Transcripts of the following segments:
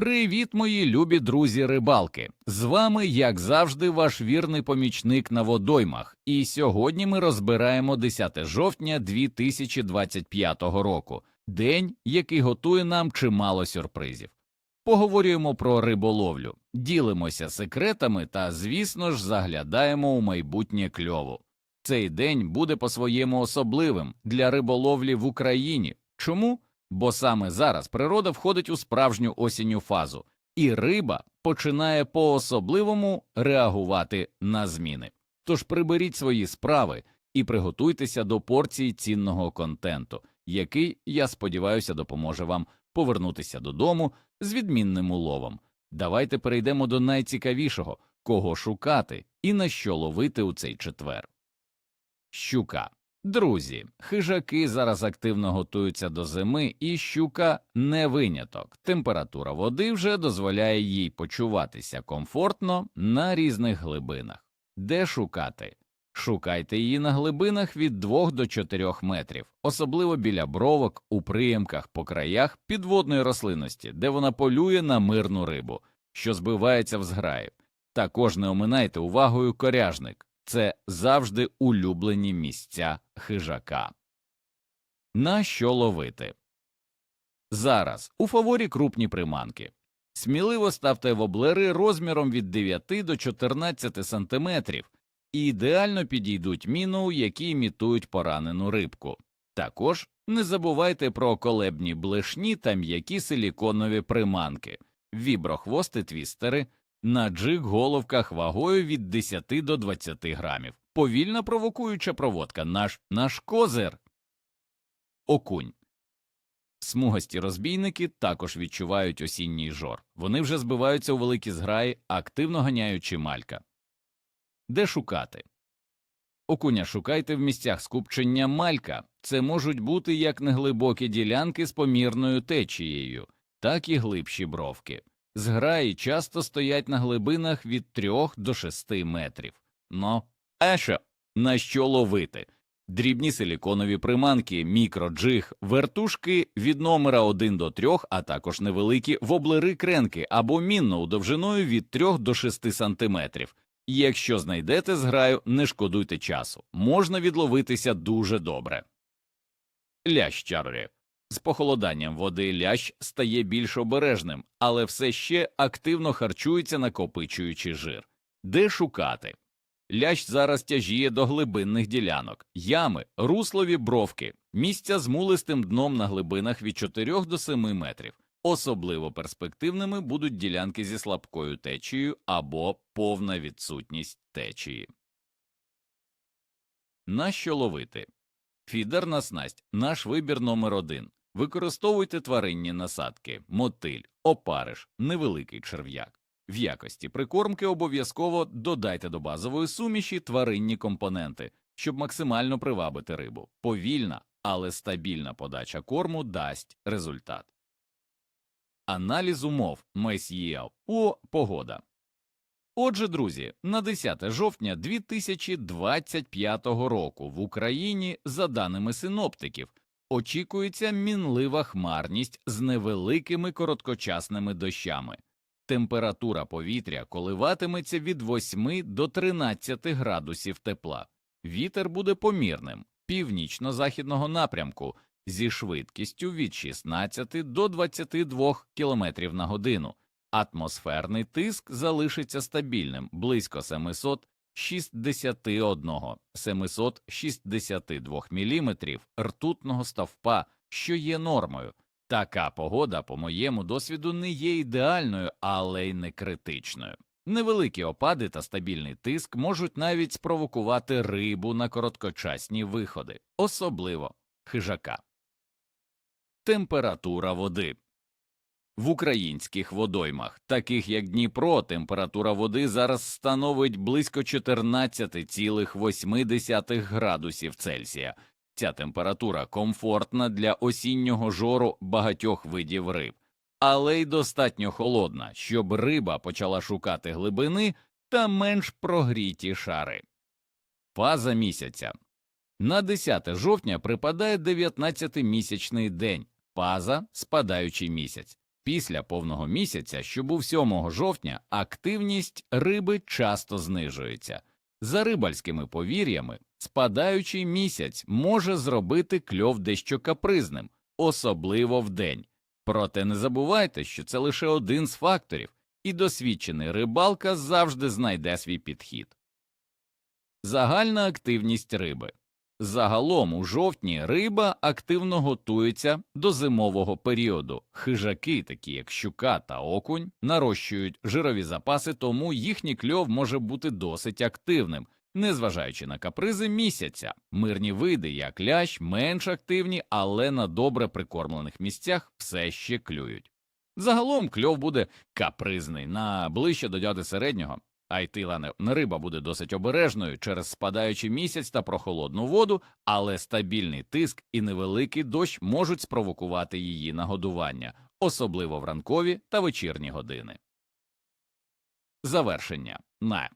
Привіт, мої любі друзі рибалки! З вами, як завжди, ваш вірний помічник на водоймах. І сьогодні ми розбираємо 10 жовтня 2025 року, день, який готує нам чимало сюрпризів. Поговорюємо про риболовлю, ділимося секретами та, звісно ж, заглядаємо у майбутнє кльову. Цей день буде по-своєму особливим для риболовлі в Україні. Чому? Бо саме зараз природа входить у справжню осінню фазу, і риба починає по-особливому реагувати на зміни. Тож приберіть свої справи і приготуйтеся до порції цінного контенту, який, я сподіваюся, допоможе вам повернутися додому з відмінним уловом. Давайте перейдемо до найцікавішого кого шукати і на що ловити у цей четвер. Щука. Друзі, хижаки зараз активно готуються до зими, і щука не виняток. Температура води вже дозволяє їй почуватися комфортно на різних глибинах. Де шукати? Шукайте її на глибинах від 2 до 4 метрів, особливо біля бровок, у приємках по краях підводної рослинності, де вона полює на мирну рибу, що збивається в зграї. Також не оминайте увагою коряжник це завжди улюблені місця хижака. На що ловити? Зараз у фаворі крупні приманки. Сміливо ставте воблери розміром від 9 до 14 см і ідеально підійдуть міну, які імітують поранену рибку. Також не забувайте про колебні блешні та м'які силіконові приманки, віброхвости твістери, на джиг головках вагою від 10 до 20 грамів. Повільна провокуюча проводка наш наш козир. Окунь. Смугасті розбійники також відчувають осінній жор. Вони вже збиваються у великі зграї, активно ганяючи малька. Де шукати? Окуня шукайте в місцях скупчення малька. Це можуть бути як неглибокі ділянки з помірною течією, так і глибші бровки. Зграї часто стоять на глибинах від 3 до 6 метрів. Ну, а що? На що ловити? Дрібні силіконові приманки, мікроджиг, вертушки від номера 1 до 3, а також невеликі воблери кренки або мінну довжиною від 3 до 6 сантиметрів. Якщо знайдете зграю, не шкодуйте часу, можна відловитися дуже добре. Лящ чарлі. З похолоданням води лящ стає більш обережним, але все ще активно харчується, накопичуючи жир. Де шукати? Лящ зараз тяжіє до глибинних ділянок, ями, руслові бровки, місця з мулистим дном на глибинах від 4 до 7 метрів. Особливо перспективними будуть ділянки зі слабкою течією або повна відсутність течії. На що ловити? Фідерна снасть наш вибір номер один. Використовуйте тваринні насадки, мотиль, опариш, невеликий черв'як. В якості прикормки обов'язково додайте до базової суміші тваринні компоненти, щоб максимально привабити рибу. Повільна, але стабільна подача корму дасть результат. Аналіз умов Месьєл о погода. Отже, друзі, на 10 жовтня 2025 року в Україні, за даними синоптиків, очікується мінлива хмарність з невеликими короткочасними дощами. Температура повітря коливатиметься від 8 до 13 градусів тепла. Вітер буде помірним північно-західного напрямку зі швидкістю від 16 до 22 км на годину. Атмосферний тиск залишиться стабільним близько 761 762 мм ртутного стовпа, що є нормою. Така погода, по моєму досвіду, не є ідеальною, але й не критичною. Невеликі опади та стабільний тиск можуть навіть спровокувати рибу на короткочасні виходи, особливо хижака. Температура води в українських водоймах, таких як Дніпро, температура води зараз становить близько 14,8 градусів Цельсія. Ця температура комфортна для осіннього жору багатьох видів риб, але й достатньо холодна, щоб риба почала шукати глибини та менш прогріті шари. Фаза місяця на 10 жовтня припадає 19-місячний день, фаза спадаючий місяць. Після повного місяця, що був 7 жовтня, активність риби часто знижується. За рибальськими повір'ями, спадаючий місяць може зробити кльов дещо капризним, особливо вдень. Проте не забувайте, що це лише один з факторів, і досвідчений рибалка завжди знайде свій підхід. Загальна активність риби. Загалом у жовтні риба активно готується до зимового періоду. Хижаки, такі як щука та окунь, нарощують жирові запаси, тому їхній кльов може бути досить активним, незважаючи на капризи місяця. Мирні види, як лящ, менш активні, але на добре прикормлених місцях все ще клюють. Загалом кльов буде капризний на ближче до дяди середнього. А й тила риба буде досить обережною через спадаючий місяць та прохолодну воду, але стабільний тиск і невеликий дощ можуть спровокувати її на годування, особливо в ранкові та вечірні години. Завершення на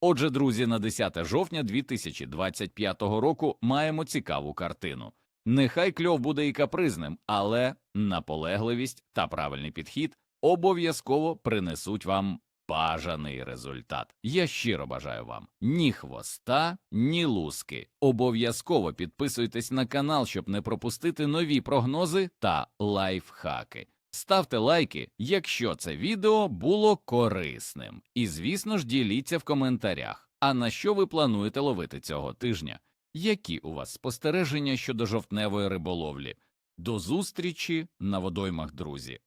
Отже, друзі, на 10 жовтня 2025 року маємо цікаву картину. Нехай кльов буде і капризним, але наполегливість та правильний підхід обов'язково принесуть вам бажаний результат. Я щиро бажаю вам ні хвоста, ні луски. Обов'язково підписуйтесь на канал, щоб не пропустити нові прогнози та лайфхаки. Ставте лайки, якщо це відео було корисним. І, звісно ж, діліться в коментарях. А на що ви плануєте ловити цього тижня? Які у вас спостереження щодо жовтневої риболовлі? До зустрічі на водоймах, друзі!